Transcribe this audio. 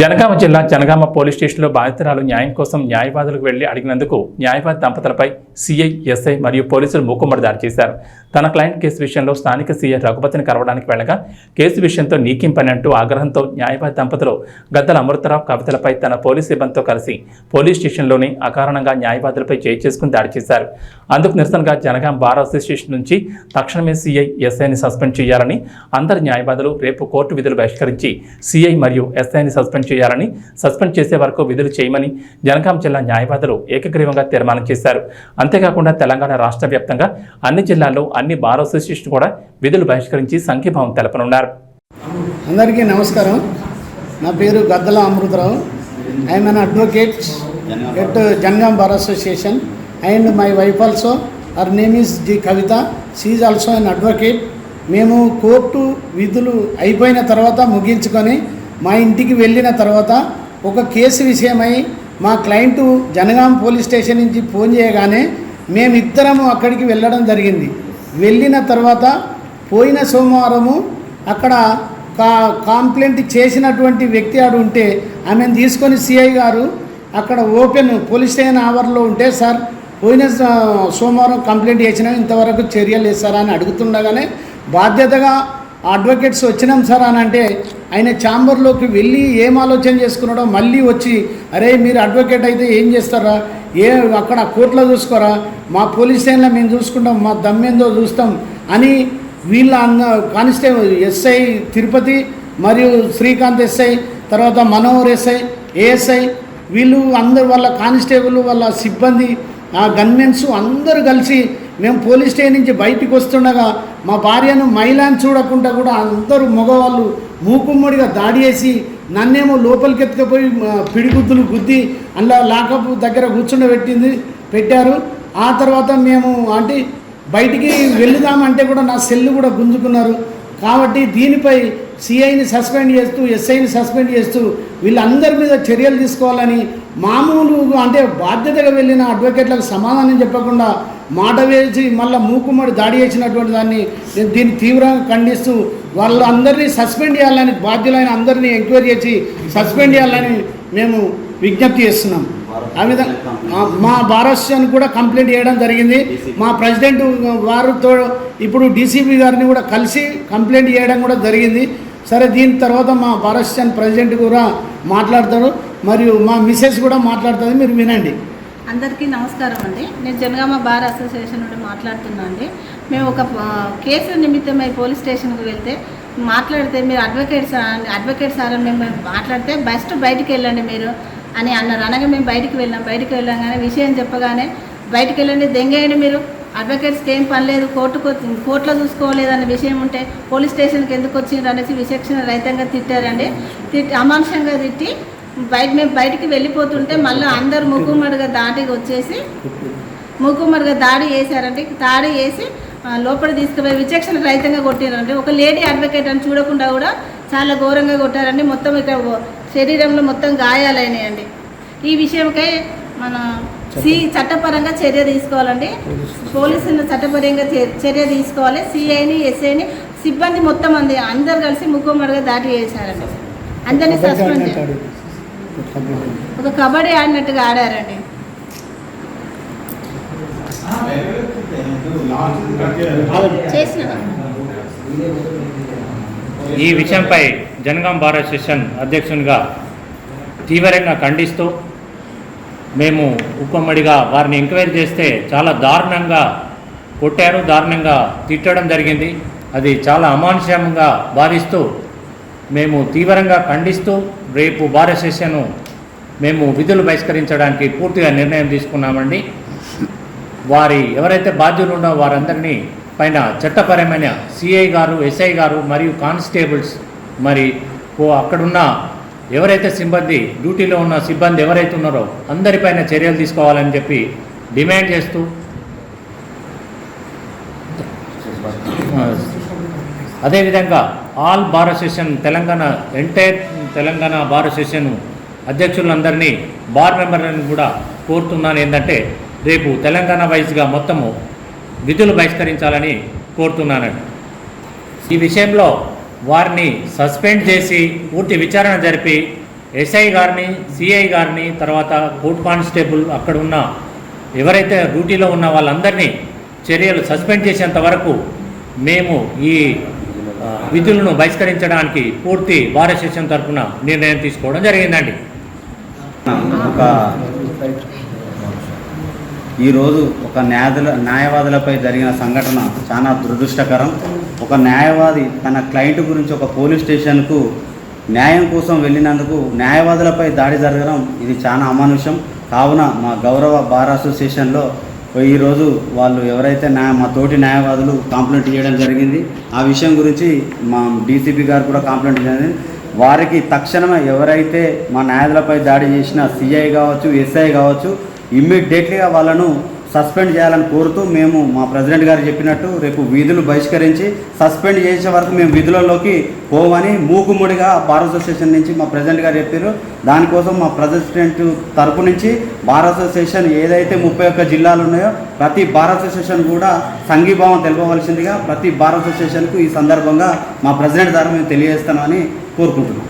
జనగామ జిల్లా జనగామ పోలీస్ స్టేషన్లో బాధితురాలు న్యాయం కోసం న్యాయవాదులకు వెళ్ళి అడిగినందుకు న్యాయవాది దంపతులపై సీఐ ఎస్ఐ మరియు పోలీసులు మూకుమ్మడి దాడి చేశారు. తన క్లయింట్ కేసు విషయంలో స్థానిక సీఎం రఘుపతిని కలవడానికి వెళ్ళగా కేసు విషయంతో నీకిం పని అంటూ ఆగ్రహంతో న్యాయవాది దంపతులు గద్దల అమృతరావు కవితలపై తన పోలీస్ సిబ్బందితో కలిసి పోలీస్ స్టేషన్లోనే అకారణంగా న్యాయవాదులపై చేయి చేసుకుని దాడి చేశారు. అందుకు నిరసనగా జనగాం బార్ అసోసియేషన్ నుంచి తక్షణమే సీఐ ఎస్ఐని సస్పెండ్ చేయాలని అందరి న్యాయవాదులు రేపు కోర్టు విధులు బహిష్కరించి సీఐ మరియు ఎస్ఐని సస్పెండ్ చేయాలని సస్పెండ్ చేసే వరకు విధులు చేయమని జనగాం జిల్లా న్యాయవాదులు ఏకగ్రీవంగా తీర్మానం చేశారు. అంతేకాకుండా తెలంగాణ రాష్ట్ర వ్యాప్తంగా అన్ని జిల్లాల్లో అన్ని బార్ అసోసియేషన్ కూడా విధులు బహిష్కరించి సంఘీభావం తెలపనున్నారు. అందరికీ నమస్కారం. నా పేరు Gaddala Amrutharao. I'm an advocate at Jangaon bar association and my wife also her name is G Kavitha she also an advocate మేము కోర్టు విధులు అయిపోయిన తర్వాత ముగించుకొని మా ఇంటికి వెళ్ళిన తర్వాత ఒక కేసు విషయమై మా క్లయింట్ జనగాం పోలీస్ స్టేషన్ నుంచి ఫోన్ చేయగానే మేమిద్దరము అక్కడికి వెళ్ళడం జరిగింది. వెళ్ళిన తర్వాత పోయిన సోమవారము అక్కడ కా కాంప్లైంట్ చేసినటువంటి వ్యక్తి ఆడు ఉంటే ఆమెను తీసుకొని సిఐ గారు అక్కడ ఓపెన్ పోలీస్ స్టేషన్ ఆవర్లో ఉంటే సార్ పోయిన సోమవారం కంప్లైంట్ చేసినా ఇంతవరకు చర్యలు వేస్తారా అని అడుగుతుండగానే బాధ్యతగా అడ్వకేట్స్ వచ్చినాం సార్ అని అంటే ఆయన ఛాంబర్లోకి వెళ్ళి ఏం ఆలోచన చేసుకున్నాడో మళ్ళీ వచ్చి అరే మీరు అడ్వకేట్ అయితే ఏం చేస్తారా? ఏ అక్కడ కోర్టులో చూసుకోరా? మా పోలీస్ స్టేషన్లో మేము చూసుకుంటాం మా దమ్మేందో చూస్తాం అని వీళ్ళ అన్న కానిస్టేబుల్ ఎస్ఐ తిరుపతి మరియు శ్రీకాంత్ ఎస్ఐ తర్వాత మనోహర్ ఎస్ఐ ఏఎస్ఐ వీళ్ళు అందరు వాళ్ళ కానిస్టేబుల్ వాళ్ళ సిబ్బంది ఆ గన్మెన్స్ అందరూ కలిసి మేము పోలీస్ స్టేషన్ నుంచి బయటికి వస్తుండగా మా భార్యను మైలాన్ చూడకుండా కూడా అందరూ మగవాళ్ళు మూకుమ్మడిగా దాడి చేసి నన్నేమో లోపలికి ఎత్తుకుపోయి పిడిగుద్దులు గుద్ది అందులో లాకప్ దగ్గర కూర్చుండబెట్టింది పెట్టారు. ఆ తర్వాత మేము అంటే బయటికి వెళ్దామంటే కూడా నా సెల్ కూడా గుంజుకున్నారు. కాబట్టి దీనిపై సిఐని సస్పెండ్ చేస్తూ ఎస్ఐని సస్పెండ్ చేస్తూ వీళ్ళందరి మీద చర్యలు తీసుకోవాలని మామూలు అంటే బాధ్యతగా వెళ్ళిన అడ్వకేట్లకు సమాధానం చెప్పకుండా మాట వేసి మళ్ళీ మూకుమ్మడి దాడి చేసినటువంటి దాన్ని నేను దీన్ని తీవ్రంగా ఖండిస్తూ వాళ్ళందరినీ సస్పెండ్ చేయాలని బాధ్యులైన అందరినీ ఎంక్వైరీ చేసి సస్పెండ్ చేయాలని మేము విజ్ఞప్తి చేస్తున్నాం. ఆ విధంగా మా భారస్యాన్ని కూడా కంప్లైంట్ చేయడం జరిగింది. మా ప్రెసిడెంట్ వారితో ఇప్పుడు డీసీపీ గారిని కూడా కలిసి కంప్లైంట్ చేయడం కూడా జరిగింది. సరే దీని తర్వాత మా భారస్యాన్ ప్రెసిడెంట్ కూడా మాట్లాడతారు మరియు మా మిసెస్ కూడా మాట్లాడుతుంది మీరు వినండి. అందరికీ నమస్కారం అండి. నేను జనగామ బార్ అసోసియేషన్ నుండి మాట్లాడుతున్నా అండి. మేము ఒక కేసు నిమిత్తమై పోలీస్ స్టేషన్కి వెళ్తే మాట్లాడితే మీరు అడ్వకేట్ సార్ అడ్వకేట్ సార్ అని మేము మాట్లాడితే బెస్ట్ బయటికి వెళ్ళండి మీరు అని అన్నారు. అనగా మేము బయటికి వెళ్ళాం. బయటికి వెళ్ళంగానే విషయం చెప్పగానే బయటికి వెళ్ళండి దెంగేయండి మీరు. అడ్వకేట్స్కి ఏం పని లేదు కోర్టుకు కోర్టులో చూసుకోలేదు అనే విషయం ఉంటే పోలీస్ స్టేషన్కి ఎందుకు వచ్చిండ్రు అనేసి విచక్షణ రహితంగా తిట్టారండి. తిట్టి అమానుషంగా తిట్టి బయట మేము బయటికి వెళ్ళిపోతుంటే మళ్ళీ అందరు ముగ్గుమ్మడిగా దాటికి వచ్చేసి ముగ్గుమ్మడిగా దాడి చేశారండి దాడి చేసి లోపల తీసుకుపోయి విచక్షణ రహితంగా కొట్టారండి ఒక లేడీ అడ్వకేట్ అని చూడకుండా కూడా చాలా ఘోరంగా కొట్టారండి మొత్తం ఇక్కడ శరీరంలో మొత్తం గాయాలైనాయండి. ఈ విషయంకై మన సి చట్టపరంగా చర్య తీసుకోవాలండి. పోలీసులు చట్టపరంగా చర్య తీసుకోవాలి. సిఐని ఎస్ఐని సిబ్బంది మొత్తం మంది అందరు కలిసి ముగ్గుమ్మడిగా దాడి చేశారండి. అందరినీ సస్పెండ్ చేశారు ఒక కబడ్డీ ఆడినట్టుగా ఆడారండి. ఈ విషయంపై జనగాం బార్ అసోసియేషన్ అధ్యక్షునిగా తీవ్రంగా ఖండిస్తూ మేము ఉప్పమ్మడిగా వారిని ఎంక్వైరీ చేస్తే చాలా దారుణంగా కొట్టారు దారుణంగా తిట్టడం జరిగింది. అది చాలా అమానుషంగా భావిస్తూ మేము తీవ్రంగా ఖండిస్తూ రేపు బార్ అసోసియేషన్ మేము విధులు బహిష్కరించడానికి పూర్తిగా నిర్ణయం తీసుకున్నామండి. వారి ఎవరైతే బాధ్యులు ఉన్నో వారందరినీ పైన చట్టపరమైన సిఐ గారు ఎస్ఐ గారు మరియు కానిస్టేబుల్స్ మరి ఓ అక్కడున్న ఎవరైతే సిబ్బంది డ్యూటీలో ఉన్న సిబ్బంది ఎవరైతే ఉన్నారో అందరిపైన చర్యలు తీసుకోవాలని చెప్పి డిమాండ్ చేస్తూ ఆ, అదేవిధంగా all bar association Telangana entire Telangana bar association అధ్యక్షులందరినీ bar మెంబర్లను కూడా కోరుతున్నాను. ఏంటంటే రేపు తెలంగాణ వైజ్గా మొత్తము విధులు బహిష్కరించాలని కోరుతున్నానండి ఈ విషయంలో వారిని సస్పెండ్ చేసి పూర్తి విచారణ జరిపి ఎస్ఐ గారిని సిఐ గారిని తర్వాత కోర్టు కానిస్టేబుల్ అక్కడ ఉన్న ఎవరైతే డ్యూటీలో ఉన్న వాళ్ళందరినీ చర్యలు సస్పెండ్ చేసేంత వరకు మేము ఈ విధులను బహిష్కరించడానికి పూర్తి భారత శిక్షణ తరఫున నిర్ణయం తీసుకోవడం జరిగిందండి. ఒక ఈరోజు ఒక న్యాయదుల న్యాయవాదులపై జరిగిన సంఘటన చాలా దురదృష్టకరం. ఒక న్యాయవాది తన క్లయింట్ గురించి ఒక పోలీస్ స్టేషన్కు న్యాయం కోసం వెళ్ళినందుకు న్యాయవాదులపై దాడి జరగడం ఇది చాలా అమానుషం. కావున మా గౌరవ బార్ అసోసియేషన్లో ఈరోజు వాళ్ళు ఎవరైతే న్యాయ మా తోటి న్యాయవాదులు కంప్లైంట్ చేయడం జరిగింది. ఆ విషయం గురించి మా డీసీపీ గారు కూడా కంప్లైంట్ జరిగింది వారికి తక్షణమే ఎవరైతే మా న్యాయాధులపై దాడి చేసిన సిఐ కావచ్చు ఎస్ఐ కావచ్చు ఇమ్మీడియట్లీగా వాళ్ళను సస్పెండ్ చేయాలని కోరుతూ మేము మా ప్రెసిడెంట్ గారు చెప్పినట్టు రేపు విధులు బహిష్కరించి సస్పెండ్ చేసే వరకు మేము విధులలోకి పోవని మూకుముడిగా బార్ అసోసియేషన్ నుంచి మా ప్రెసిడెంట్ గారు చెప్పారు. దానికోసం మా ప్రెసిడెంట్ తరపు నుంచి బార్ అసోసియేషన్ ఏదైతే ముప్పై ఒక్క జిల్లాలు ఉన్నాయో ప్రతి బార్ అసోసియేషన్ కూడా సంఘీభావం తెలపవలసిందిగా ప్రతి బార్ అసోసియేషన్కు ఈ సందర్భంగా మా ప్రెసిడెంట్ ద్వారా మేము తెలియజేస్తామని కోరుకుంటున్నాం.